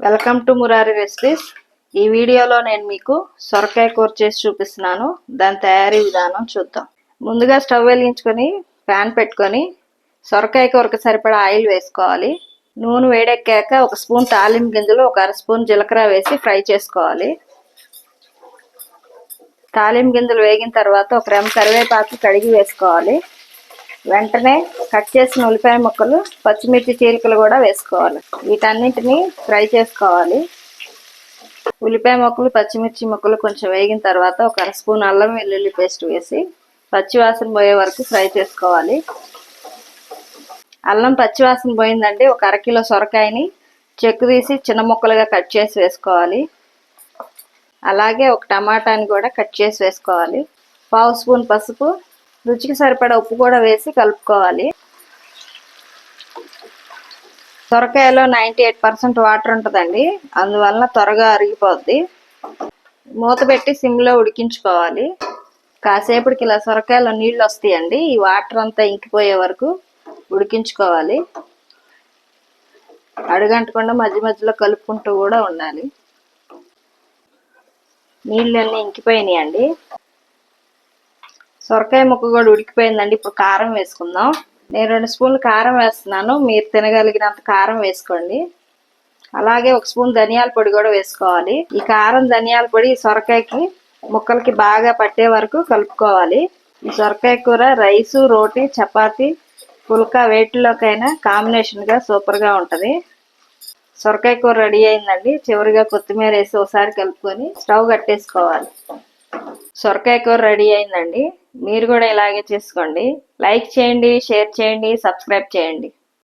Welcome to Murari recipes ఈ వీడియోలో నేను మీకు సొరకాయ కూర చేసి చూపిస్తున్నాను. దాని తయారీ విధానం చూద్దాం. ముందుగా స్టవ్ వెలిగించుకొని ప్యాన్ పెట్టుకొని సొరకాయ కూరకు సరిపడా ఆయిల్ వేసుకోవాలి. నూనె వేడెక్కాక ఒక స్పూన్ తాలింపు గింజలు ఒక అర స్పూన్ జీలకర్ర వేసి ఫ్రై చేసుకోవాలి. తాలింపు గింజలు వేగిన తర్వాత ఒక రెమ్మ కరివేపాకు కడిగి వేసుకోవాలి. వెంటనే కట్ చేసిన ఉల్లిపాయ ముక్కలు పచ్చిమిర్చి చీలికలు కూడా వేసుకోవాలి. వీటన్నింటిని ఫ్రై చేసుకోవాలి. ఉల్లిపాయ ముక్కలు పచ్చిమిర్చి ముక్కలు కొంచెం వేగిన తర్వాత ఒక అర స్పూన్ అల్లం వెల్లుల్లి పేస్ట్ వేసి పచ్చివాసన పోయే వరకు ఫ్రై చేసుకోవాలి. అల్లం పచ్చివాసన పోయిందండి. ఒక అరకిలో సొరకాయని చెక్కు తీసి చిన్న ముక్కలుగా కట్ చేసి వేసుకోవాలి. అలాగే ఒక టమాటాని కూడా కట్ చేసి వేసుకోవాలి. పావు స్పూన్ పసుపు రుచికి సరిపడా ఉప్పు కూడా వేసి కలుపుకోవాలి. సొరకాయలో నైంటీ ఎయిట్ పర్సెంట్ వాటర్ ఉంటుందండి. అందువలన త్వరగా అరిగిపోద్ది. మూత పెట్టి సిమ్లో ఉడికించుకోవాలి. కాసేపటికి ఇలా సొరకాయలో నీళ్ళు వస్తాయండి. ఈ వాటర్ అంతా ఇంకిపోయే వరకు ఉడికించుకోవాలి. అడుగంటకుండా మధ్య మధ్యలో కలుపుకుంటూ కూడా ఉండాలి. నీళ్ళన్నీ ఇంకిపోయినాయండి. సొరకాయ ముక్క కూడా ఉడికిపోయిందండి. ఇప్పుడు కారం వేసుకుందాం. నేను రెండు స్పూన్లు కారం వేస్తున్నాను. మీరు తినగలిగినంత కారం వేసుకోండి. అలాగే ఒక స్పూన్ ధనియాల పొడి కూడా వేసుకోవాలి. ఈ కారం ధనియాల పొడి సొరకాయకి ముక్కలకి బాగా పట్టే వరకు కలుపుకోవాలి. ఈ సొరకాయ కూర రైసు రోటీ చపాతీ పుల్కా వేటిలోకైనా కాంబినేషన్గా సూపర్గా ఉంటుంది. సొరకాయ కూర రెడీ అయిందండి. చివరిగా కొత్తిమీర వేసి ఒకసారి కలుపుకొని స్టవ్ కట్టేసుకోవాలి. సొరకాయ కూర రెడీ అయిందండి. మీరు కూడా ఇలాగే చేసుకోండి. లైక్ చేయండి షేర్ చేయండి సబ్స్క్రైబ్ చేయండి.